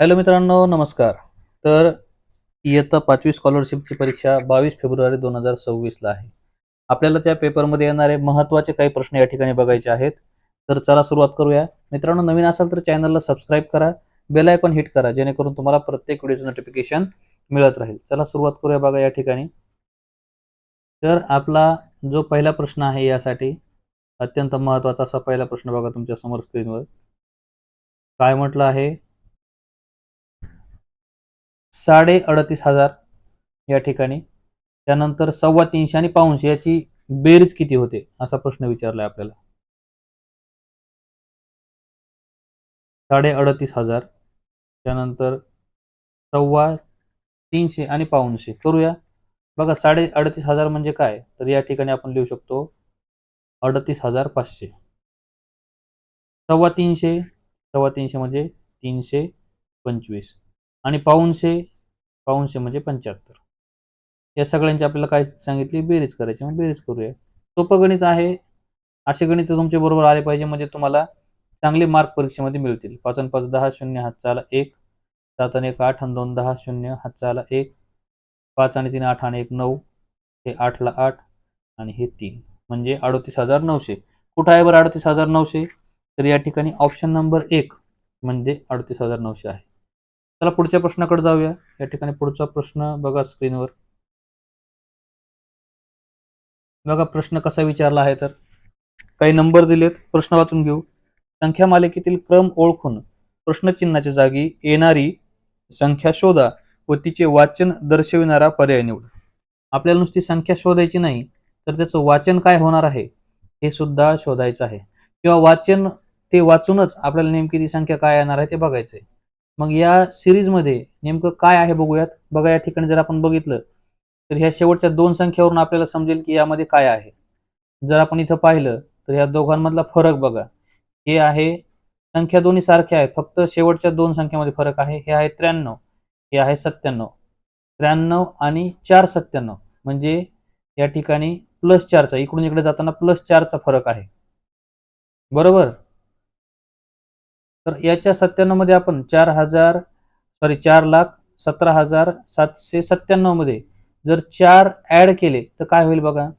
Hello मित्रांनो नमस्कार. तर इयत्ता पाचवी स्कॉलरशिपची परीक्षा बावीस फेब्रुवारी दोन हजार सव्वीसला आहे. आपल्याला त्या पेपरमध्ये येणारे महत्त्वाचे काही प्रश्न या ठिकाणी बघायचे आहेत. तर चला सुरुवात करूया. मित्रांनो नवीन असाल तर चॅनलला सबस्क्राईब करा बेल आयकॉन हिट करा जेणेकरून तुम्हाला प्रत्येक व्हिडिओचं नोटिफिकेशन मिळत राहील. चला सुरुवात करूया बघा या ठिकाणी. तर आपला जो पहिला प्रश्न आहे यासाठी अत्यंत महत्त्वाचा असा पहिला प्रश्न बघा तुमच्यासमोर स्क्रीनवर काय म्हटलं आहे? साडे अडतीस हजार या ठिकाणी. त्यानंतर सव्वा तीनशे आणि पाऊनशे याची बेरीज किती होते? असा प्रश्न विचारलाय आपल्याला. साडे अडतीस हजार. त्यानंतर सव्वा तीनशे आणि पाऊनशे. करूया. बघा साडे अडतीस हजार म्हणजे काय? तर या ठिकाणी आपण लिहू शकतो अडतीस हजार पाचशे. सव्वा तीनशे सव्वा तीनशे म्हणजे तीनशे पंचवीस. आणि पाऊनशे पाऊनशे म्हणजे पंच्याहत्तर. या सगळ्यांची आपल्याला काय सांगितली? बेरीज करायची. मग बेरीज करूया. सोपं गणित आहे. असे गणित तुमच्या बरोबर आले पाहिजे. म्हणजे तुम्हाला चांगले मार्क परीक्षेमध्ये मिळतील. पाच आणि पाच दहा शून्य हात चाला एक. सात आणि एक आठ आणि दोन दहा शून्य हात चाला एक. पाच आणि तीन आठ आणि एक नऊ. हे आठला आठ आणि हे तीन. म्हणजे अडतीस हजार नऊशे. कुठं आहे बरं अडतीस हजार नऊशे? तर या ठिकाणी ऑप्शन नंबर एक म्हणजे अडतीस हजार नऊशे आहे. चला पुढच्या प्रश्नाकडे जाऊया. या ठिकाणी पुढचा प्रश्न बघा स्क्रीनवर. बघा प्रश्न कसा विचारला आहे तर. काही नंबर दिलेत प्रश्न वाचून घेऊ. संख्या मालिकेतील क्रम ओळखून प्रश्नचिन्हाच्या जागी येणारी संख्या शोधा व तिचे वाचन दर्शविणारा पर्याय निवडा. आपल्याला नुसती संख्या शोधायची नाही तर त्याचं वाचन काय होणार आहे हे सुद्धा शोधायचं आहे. किंवा वाचन ते वाचूनच आपल्याला नेमकी ती संख्या काय येणार आहे ते बघायचंय. मग या सिरीजमध्ये नेमकं काय आहे बघूयात. बघा या ठिकाणी जर आपण बघितलं तर ह्या शेवटच्या दोन संख्येवरून आपल्याला समजेल की यामध्ये काय आहे. जर आपण इथं पाहिलं तर ह्या दोघांमधला फरक बघा. हे आहे संख्या दोन्ही सारख्या आहेत फक्त शेवटच्या दोन संख्येमध्ये फरक आहे. हे आहे त्र्याण्णव हे आहे सत्त्याण्णव. त्र्याण्णव आणि चार सत्त्याण्णव म्हणजे या ठिकाणी प्लस चारचा इकडून इकडे जाताना प्लस चारचा फरक आहे. बरोबर? तर याच्या सत्त्याण्णवमध्ये आपण चार हजार सॉरी चार लाख सतरा हजार सातशे सत्त्याण्णवमध्ये जर चार ऍड केले तर काय होईल बघा?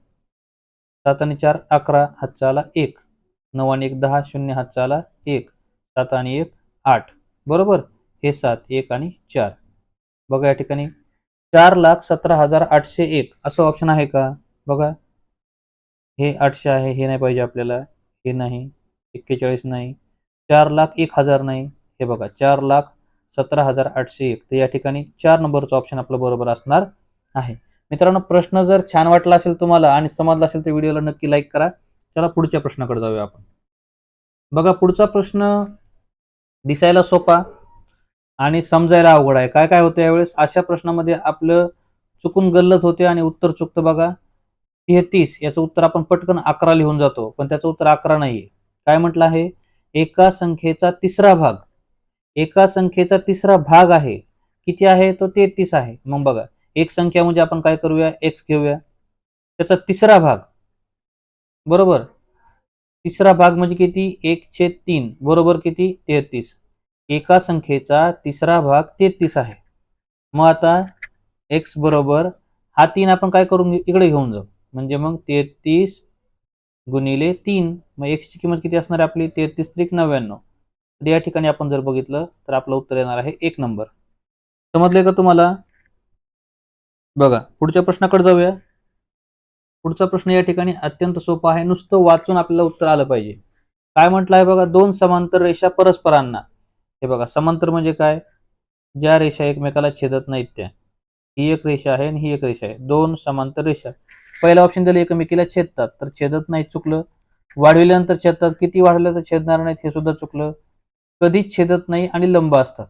सात आणि चार अकरा हातचाला एक. नऊ आणि एक दहा शून्य हातचाला एक. सात आणि एक आठ. बरोबर? हे सात एक आणि चार. बघा या ठिकाणी. चार लाख सतरा हजार आठशे एक. असं ऑप्शन आहे का? बघा. हे आठशे आहे हे नाही पाहिजे आपल्याला. हे नाही. एक्केचाळीस नाही. चार लाख एक हजार नाही. हे बघा चार लाख सतरा हजार आठशे एक. तर या ठिकाणी चार नंबरचं ऑप्शन आपलं बरोबर असणार आहे. मित्रांनो प्रश्न जर छान वाटला असेल तुम्हाला आणि समजला असेल तर व्हिडिओला नक्की लाईक करा. चला पुढच्या प्रश्नाकडे जाऊया आपण. बघा पुढचा प्रश्न दिसायला सोपा आणि समजायला अवघड आहे. काय काय होतं यावेळेस? अशा प्रश्नामध्ये आपलं चुकून गल्लत होते आणि उत्तर चुकतं बघा. तेहतीस याचं उत्तर आपण पटकन अकरा लिहून जातो. पण त्याचं उत्तर अकरा नाहीये. काय म्हटलं आहे? एका संख्येचा तिसरा भाग. एका संख्येचा तिसरा भाग आहे. किती आहे? तो तेहतीस आहे. मग बघा. एक संख्या म्हणजे आपण काय करूया? एक्स घेऊया. त्याचा तिसरा भाग. बरोबर? तिसरा भाग म्हणजे किती? एक छेद तीन. बरोबर किती? तेहतीस. एका संख्येचा तिसरा भाग तेहतीस आहे. मग आता एक्स बरोबर हा तीन आपण काय करून घेऊ इकडे घेऊन जाऊ. म्हणजे मग तेहतीस गुणिले तीन. मग एक्सची किंमत किती असणार आहे आपली? तेहतीस त्रिक नव्याण्णव. तर या ठिकाणी आपण जर बघितलं तर आपलं उत्तर येणार आहे एक नंबर. समजले का तुम्हाला? बघा पुढच्या प्रश्नाकडे जाऊया. पुढचा प्रश्न या ठिकाणी अत्यंत सोपा आहे. नुसतं वाचून आपल्याला उत्तर आलं पाहिजे. काय म्हटलं आहे बघा? दोन समांतर रेषा परस्परांना. हे बघा समांतर म्हणजे काय? ज्या रेषा एकमेकाला छेदत नाहीत त्या. ही एक रेषा आहे आणि ही एक रेषा आहे. दोन समांतर रेषा. पहिला ऑप्शन दिले एकमेकीला छेदतात तर छेदत नाही चुकलं. वाढविल्यानंतर छेदतात किती वाढवलं तर छेदणार नाहीत हे सुद्धा चुकलं. कधीच छेदत नाही आणि लंब असतात.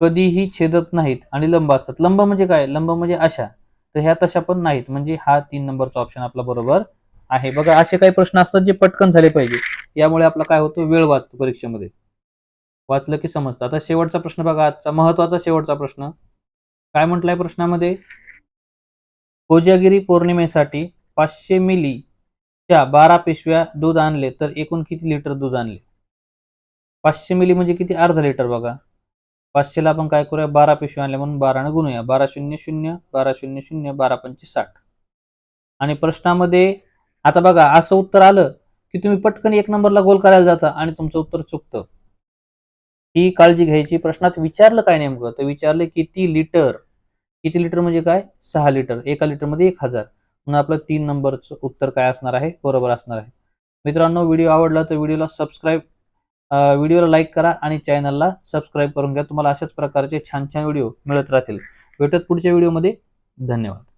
कधीही छेदत नाहीत आणि लंब असतात. लंब म्हणजे काय? लंब म्हणजे अशा तर ह्या तशा पण नाहीत. म्हणजे हा तीन नंबरचा ऑप्शन आपला बरोबर आहे. बघा असे काही प्रश्न असतात जे पटकन झाले पाहिजे. यामुळे आपला काय होतो? वेळ वाचतो परीक्षेमध्ये. वाचलं की समजतं. आता शेवटचा प्रश्न बघा. आजचा महत्त्वाचा शेवटचा प्रश्न. काय म्हटलंय प्रश्नामध्ये? कोजागिरी पौर्णिमेसाठी पाचशे मिलीच्या बारा पिशव्या दूध आणले तर एकूण किती लिटर दूध आणले? पाचशे मिली म्हणजे किती अर्धा लिटर बघा. पाचशेला आपण काय करूया? बारा पिशव्या आणल्या म्हणून बाराने गुणूया. बारा शून्य शून्य बारा शून्य शून्य बारा पंचे साठ आणि प्रश्नामध्ये आता बघा असं उत्तर आलं की तुम्ही पटकन एक नंबरला गोल करायला जाता आणि तुमचं उत्तर चुकतं. ही काळजी घ्यायची. प्रश्नात विचारलं काय नेमकं? तर विचारलं किती लिटर किती लिटर म्हणजे काय? सहा लिटर. एका लिटरमध्ये एक हजार. म्हणून आपलं तीन नंबरचं उत्तर काय असणार आहे? बरोबर असणार आहे. मित्रांनो व्हिडिओ आवडला तर व्हिडिओला सबस्क्राईब व्हिडिओला लाईक करा आणि चॅनलला सबस्क्राईब करून घ्या. तुम्हाला अशाच प्रकारचे छान छान व्हिडिओ मिळत राहतील. भेटत पुढच्या व्हिडिओमध्ये. धन्यवाद.